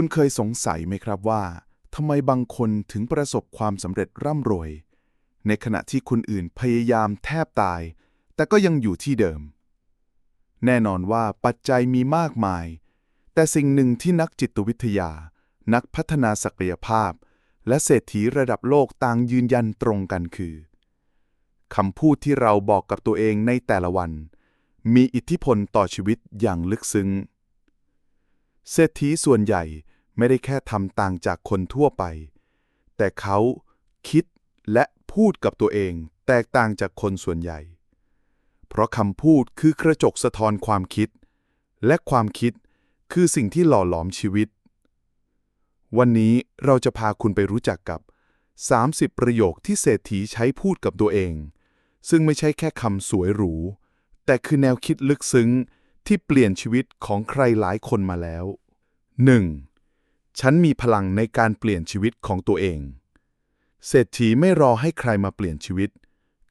คุณเคยสงสัยไหมครับว่าทำไมบางคนถึงประสบความสำเร็จร่ำรวย ในขณะที่คนอื่นพยายามแทบตาย แต่ก็ยังอยู่ที่เดิม แน่นอนว่าปัจจัยมีมากมาย แต่สิ่งหนึ่งที่นักจิตวิทยา นักพัฒนาศักยภาพ และเศรษฐีระดับโลกต่างยืนยันตรงกันคือคำพูดที่เราบอกกับตัวเองในแต่ละวัน มีอิทธิพลต่อชีวิตอย่างลึกซึ้งเศรษฐีส่วนใหญ่ ไม่ได้แค่ทำต่างจากคนทั่วไป แต่เขาคิดและพูดกับตัวเองแตกต่างจากคนส่วนใหญ่ เพราะคำพูดคือกระจกสะท้อนความคิด และความคิดคือสิ่งที่หล่อหลอมชีวิต วันนี้เราจะพาคุณไปรู้จักกับ 30 ประโยคที่เศรษฐีใช้พูดกับตัวเอง ซึ่งไม่ใช่แค่คำสวยหรู แต่คือแนวคิดลึกซึ้งที่เปลี่ยนชีวิตของใครหลายคนมาแล้ว 1. ฉันมีพลังในการเปลี่ยนชีวิตของตัวเอง เศรษฐีไม่รอให้ใครมาเปลี่ยนชีวิต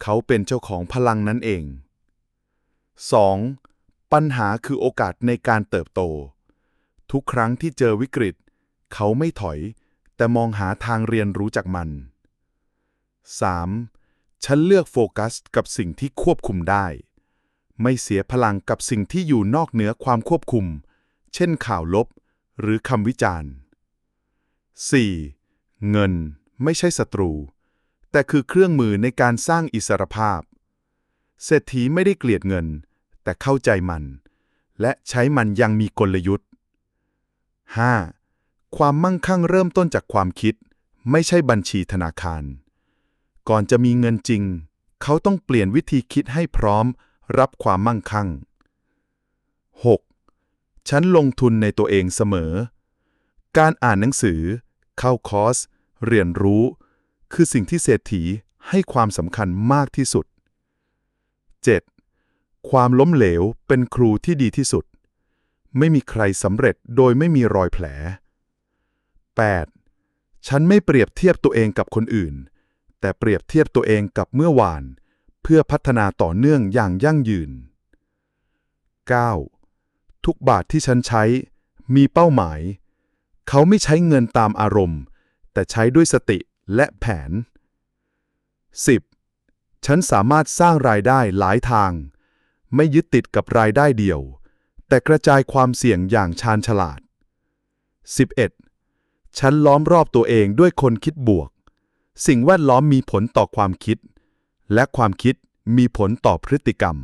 เขาเป็นเจ้าของพลังนั้นเอง 2. ปัญหาคือโอกาสในการเติบโต ทุกครั้งที่เจอวิกฤต เขาไม่ถอย แต่มองหาทางเรียนรู้จากมัน 3. ฉันเลือกโฟกัสกับสิ่งที่ควบคุมได้ ไม่เสียพลังกับสิ่งที่อยู่นอกเหนือความควบคุม เช่นข่าวลบ หรือคำวิจารณ์ 4. เงินไม่ใช่ศัตรู แต่คือเครื่องมือในการสร้างอิสรภาพ เศรษฐีไม่ได้เกลียดเงิน แต่เข้าใจมัน และใช้มันอยังมีกลยุทธ์ 5. ความมั่งคั่งเริ่มต้นจากความคิด ไม่ใช่บัญชีธนาคาร ก่อนจะมีเงินจริง เขาต้องเปลี่ยนวิธีคิดให้พร้อม รับความมั่งคั่ง 6. ฉันลงทุนในตัวเองเสมอ การอ่านหนังสือ เข้าคอร์ส เรียนรู้ คือสิ่งที่เศรษฐีให้ความสำคัญมากที่สุด 7. ความล้มเหลวเป็นครูที่ดีที่สุด ไม่มีใครสำเร็จโดยไม่มีรอยแผล 8. ฉันไม่เปรียบเทียบตัวเองกับคนอื่น แต่เปรียบเทียบตัวเองกับเมื่อวาน เพื่อพัฒนาต่อเนื่องอย่างยั่งยืน 9. ทุกบาทที่ฉันใช้มีเป้าหมาย เขาไม่ใช้เงินตามอารมณ์ แต่ใช้ด้วยสติและแผน 10. ฉันสามารถสร้างรายได้หลายทาง ไม่ยึดติดกับรายได้เดียว แต่กระจายความเสี่ยงอย่างชาญฉลาด 11. ฉันล้อมรอบตัวเองด้วยคนคิดบวก สิ่งแวดล้อมมีผลต่อความคิด และความคิดมีผลต่อพฤติกรรม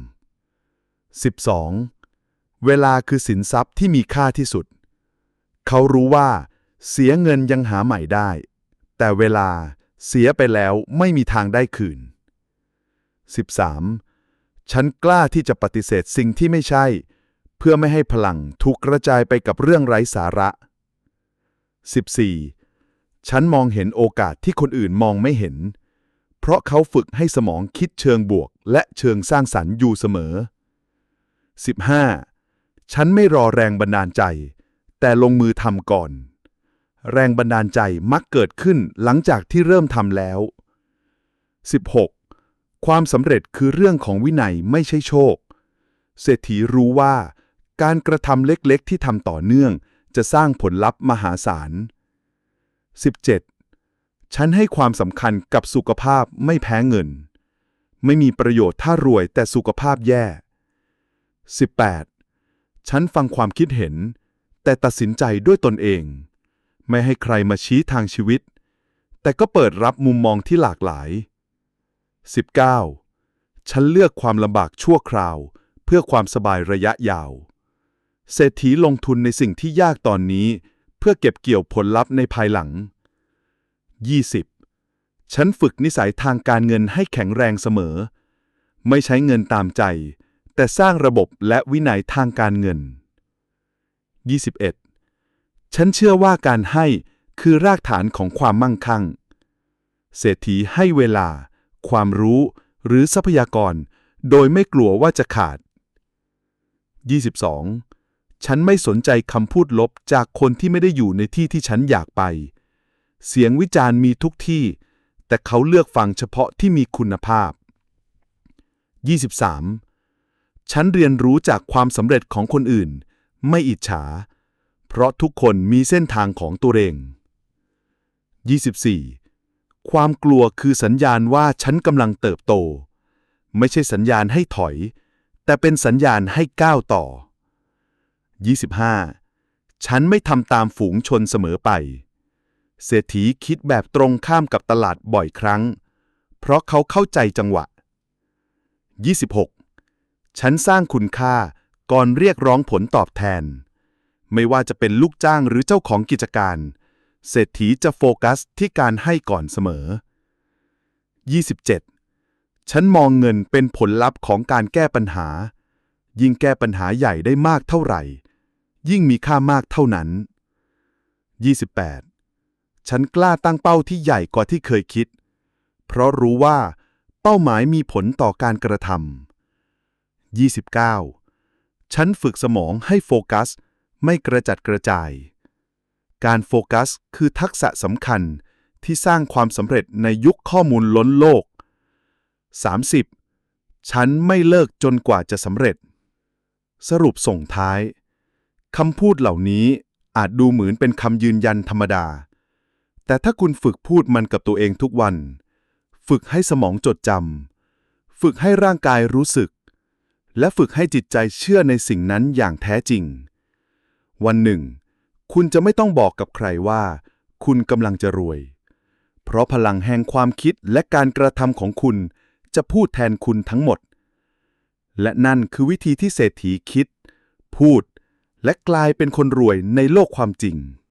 12. เวลาคือสินทรัพย์ที่มีค่าที่สุด เขารู้ว่า เสียเงินยังหาใหม่ได้ แต่เวลาเสียไปแล้วไม่มีทางได้คืน 13. ฉันกล้าที่จะปฏิเสธสิ่งที่ไม่ใช่ เพื่อไม่ให้พลังถูกกระจายไปกับเรื่องไร้สาระ 14. ฉันมองเห็นโอกาสที่คนอื่นมองไม่เห็น เพราะเขาฝึกให้สมองคิดเชิงบวก และเชิงสร้างสรรค์อยู่เสมอ 15. ฉันไม่รอแรงบันดาลใจ แต่ลงมือทำก่อน แรงบันดาลใจมักเกิดขึ้นหลังจากที่เริ่มทำแล้ว 16. ความสำเร็จคือเรื่องของวินัยไม่ใช่โชค เศรษฐีรู้ว่า การกระทำเล็กๆ ที่ทำต่อเนื่อง จะสร้างผลลัพธ์มหาศาล 17. ฉันให้ความสำคัญกับสุขภาพไม่แพ้เงิน ไม่มีประโยชน์ถ้ารวยแต่สุขภาพแย่ 18. ฉันฟังความคิดเห็น แต่ตัดสินใจด้วยตนเอง ไม่ให้ใครมาชี้ทางชีวิต แต่ก็เปิดรับมุมมองที่หลากหลาย 19. ฉันเลือกความลำบากชั่วคราว เพื่อความสบายระยะยาว เศรษฐีลงทุนในสิ่งที่ยากตอนนี้ เพื่อเก็บเกี่ยวผลลัพธ์ในภายหลัง 20. ฉันฝึกนิสัยทางการเงินให้แข็งแรงเสมอ ไม่ใช้เงินตามใจ แต่สร้างระบบและวินัยทางการเงิน 21. ฉันเชื่อว่าการให้คือรากฐานของความมั่งคั่ง เศรษฐีให้เวลา ความรู้ หรือทรัพยากร โดยไม่กลัวว่าจะขาด 22. ฉันไม่สนใจคำพูดลบจากคนที่ไม่ได้อยู่ในที่ที่ฉันอยากไป เสียงวิจารณ์มีทุกที่ แต่เขาเลือกฟังเฉพาะที่มีคุณภาพ 23. ฉันเรียนรู้จากความสำเร็จของคนอื่น ไม่อิจฉา เพราะทุกคนมีเส้นทางของตัวเอง 24. ความกลัวคือสัญญาณว่าฉันกำลังเติบโต ไม่ใช่สัญญาณให้ถอย แต่เป็นสัญญาณให้ก้าวต่อ 25. ฉันไม่ทำตามฝูงชนเสมอไป เศรษฐีคิดแบบตรงข้ามกับตลาดบ่อยครั้ง เพราะเขาเข้าใจจังหวะ 26. ฉันสร้างคุณค่า ก่อนเรียกร้องผลตอบแทน ไม่ว่าจะเป็นลูกจ้างหรือเจ้าของกิจการ เศรษฐีจะโฟกัสที่การให้ก่อนเสมอ 27. ฉันมองเงินเป็นผลลัพธ์ของการแก้ปัญหา ยิ่งแก้ปัญหาใหญ่ได้มากเท่าไหร่ ยิ่งมีค่ามากเท่านั้น 28. ฉันกล้าตั้งเป้าที่ใหญ่กว่าที่เคยคิด เพราะรู้ว่า เป้าหมายมีผลต่อการกระทำ 29. ฉันฝึกสมองให้โฟกัส ไม่กระจัดกระจาย การโฟกัสคือทักษะสำคัญที่สร้างความสำเร็จในยุคข้อมูลล้นโลก 30. ฉันไม่เลิกจนกว่าจะสำเร็จ สรุปส่งท้ายคำพูดเหล่านี้อาจดูเหมือนเป็นคำยืนยันธรรมดา แต่ถ้าคุณฝึกพูดมันกับตัวเองทุกวัน ฝึกให้สมองจดจำ ฝึกให้ร่างกายรู้สึก และฝึกให้จิตใจเชื่อในสิ่งนั้นอย่างแท้จริง วันหนึ่ง คุณจะไม่ต้องบอกกับใครว่า คุณกำลังจะรวย เพราะพลังแห่งความคิดและการกระทำของคุณจะพูดแทนคุณทั้งหมด และนั่นคือวิธีที่เศรษฐีคิด พูด และกลายเป็นคนรวยในโลกความจริง